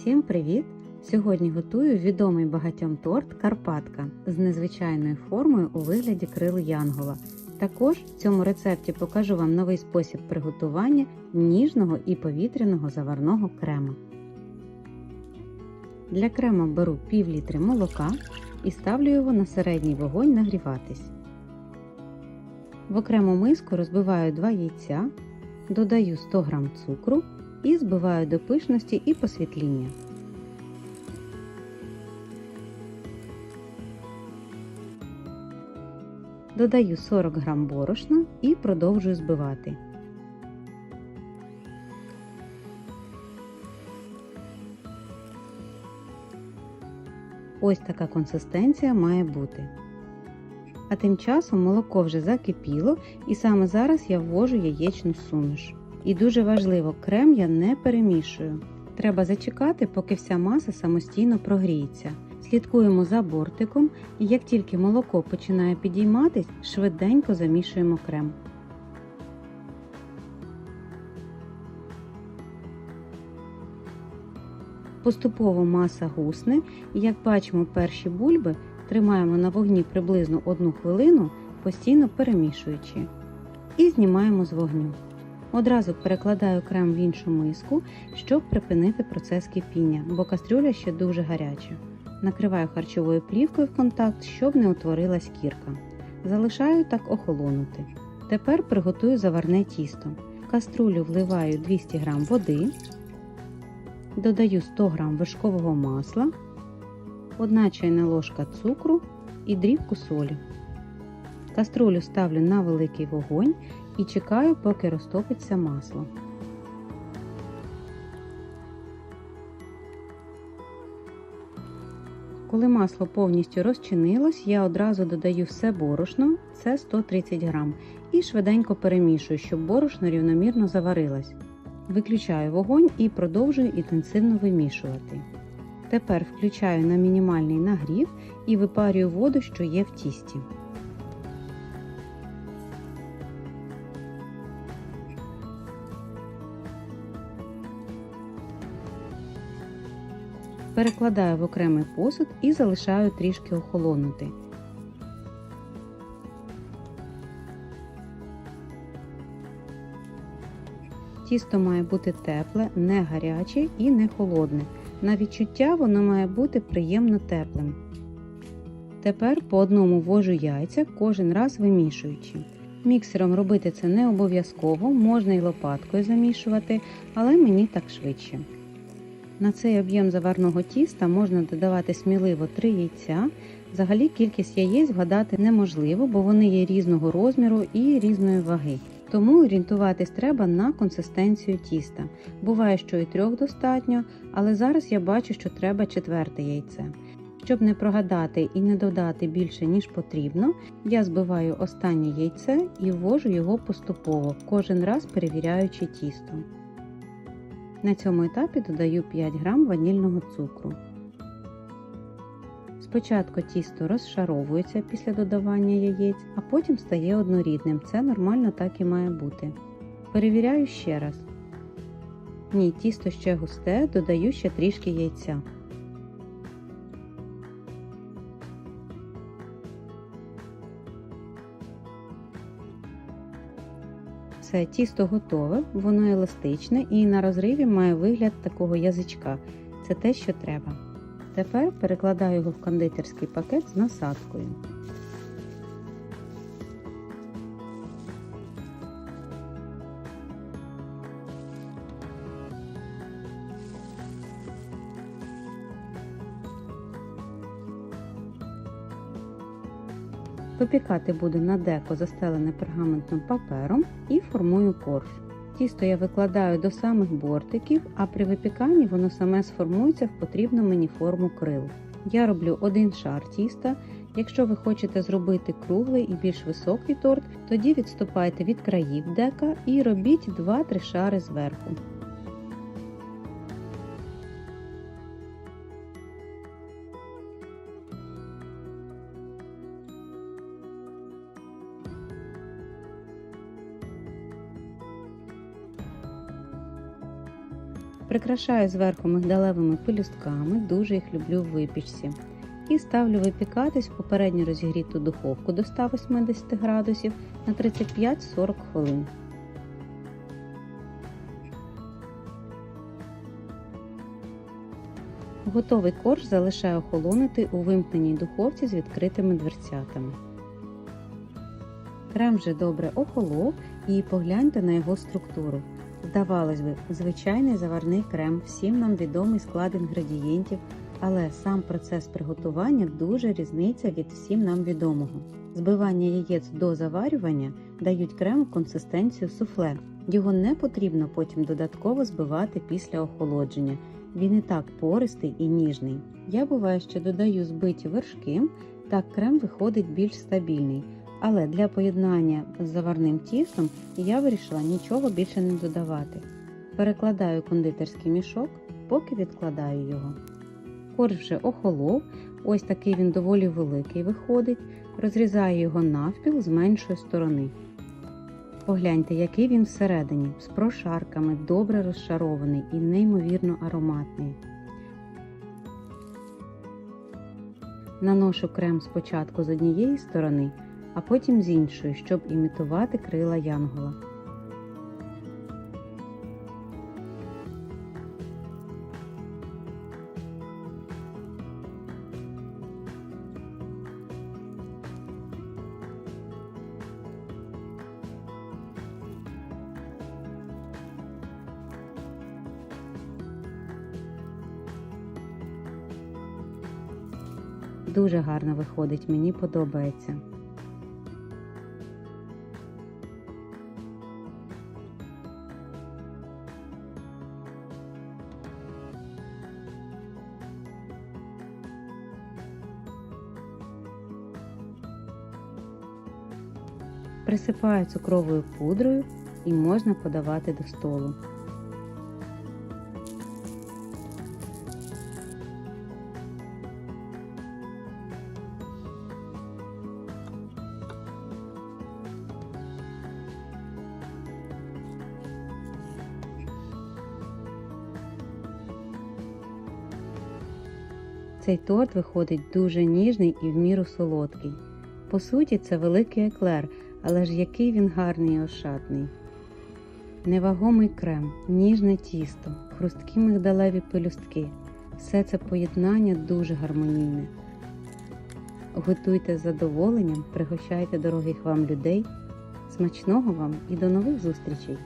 Всім привіт! Сьогодні готую відомий багатьом торт Карпатка з незвичайною формою у вигляді крил Янгола. Також в цьому рецепті покажу вам новий спосіб приготування ніжного і повітряного заварного крема. Для крема беру пів літри молока і ставлю його на середній вогонь нагріватись. В окрему миску розбиваю 2 яйця, додаю 100 г цукру і збиваю до пишності і посвітління. Додаю 40 г борошна і продовжую збивати. Ось така консистенція має бути. А тим часом молоко вже закипіло і саме зараз я ввожу яєчну суміш. І дуже важливо, крем я не перемішую. Треба зачекати, поки вся маса самостійно прогріється. Слідкуємо за бортиком і як тільки молоко починає підійматись, швиденько замішуємо крем. Поступово маса гусне і як бачимо перші бульби тримаємо на вогні приблизно 1 хвилину, постійно перемішуючи. І знімаємо з вогню. Одразу перекладаю крем в іншу миску, щоб припинити процес кипіння, бо кастрюля ще дуже гаряча. Накриваю харчовою плівкою в контакт, щоб не утворилась кірка. Залишаю так охолонути. Тепер приготую заварне тісто. В каструлю вливаю 200 г води, додаю 100 г вершкового масла, 1 чайна ложка цукру і дрібку солі. Каструлю ставлю на великий вогонь і чекаю, поки розтопиться масло. Коли масло повністю розчинилось, я одразу додаю все борошно, це 130 грам, і швиденько перемішую, щоб борошно рівномірно заварилось. Виключаю вогонь і продовжую інтенсивно вимішувати. Тепер включаю на мінімальний нагрів і випарюю воду, що є в тісті. Перекладаю в окремий посуд і залишаю трішки охолонути. Тісто має бути тепле, не гаряче і не холодне. На відчуття воно має бути приємно теплим. Тепер по одному ввожу яйця, кожен раз вимішуючи. Міксером робити це не обов'язково, можна і лопаткою замішувати, але мені так швидше. На цей об'єм заварного тіста можна додавати сміливо 3 яйця. Взагалі кількість яєць вгадати неможливо, бо вони є різного розміру і різної ваги. Тому орієнтуватись треба на консистенцію тіста. Буває, що і трьох достатньо, але зараз я бачу, що треба четверте яйце. Щоб не прогадати і не додати більше, ніж потрібно, я збиваю останнє яйце і ввожу його поступово, кожен раз перевіряючи тісто. На цьому етапі додаю 5 г ванільного цукру. Спочатку тісто розшаровується після додавання яєць, а потім стає однорідним. Це нормально так і має бути. Перевіряю ще раз. Ні, тісто ще густе, додаю ще трішки яйця. Все, тісто готове, воно еластичне і на розриві має вигляд такого язичка. Це те, що треба. Тепер перекладаю його в кондитерський пакет з насадкою. Випікати буду на деко застелене пергаментним папером і формую корж. Тісто я викладаю до самих бортиків, а при випіканні воно саме сформується в потрібну мені форму крил. Я роблю один шар тіста. Якщо ви хочете зробити круглий і більш високий торт, тоді відступайте від країв дека і робіть 2-3 шари зверху. Прикрашаю зверху мигдалевими пелюстками, дуже їх люблю в випічці. І ставлю випікатись в попередньо розігріту духовку до 180 градусів на 35-40 хвилин. Готовий корж залишаю охолонути у вимкненій духовці з відкритими дверцятами. Крем вже добре охолов і погляньте на його структуру. Здавалось би, звичайний заварний крем, всім нам відомий склад інгредієнтів, але сам процес приготування дуже різниця від всім нам відомого. Збивання яєць до заварювання дають крему консистенцію суфле. Його не потрібно потім додатково збивати після охолодження. Він і так пористий і ніжний. Я буває, що додаю збиті вершки, так крем виходить більш стабільний. Але для поєднання з заварним тістом я вирішила нічого більше не додавати. Перекладаю кондитерський мішок, поки відкладаю його. Корж вже охолов, ось такий він доволі великий виходить. Розрізаю його навпіл з меншої сторони. Погляньте, який він всередині, з прошарками, добре розшарований і неймовірно ароматний. Наношу крем спочатку з однієї сторони, а потім з іншої, щоб імітувати крила янгола. Дуже гарно виходить, мені подобається. Присипаю цукровою пудрою і можна подавати до столу. Цей торт виходить дуже ніжний і в міру солодкий. По суті, це великий еклер, але ж який він гарний і ошатний. Невагомий крем, ніжне тісто, хрусткі мигдалеві пелюстки. Все це поєднання дуже гармонійне. Готуйте з задоволенням, пригощайте дорогих вам людей. Смачного вам і до нових зустрічей!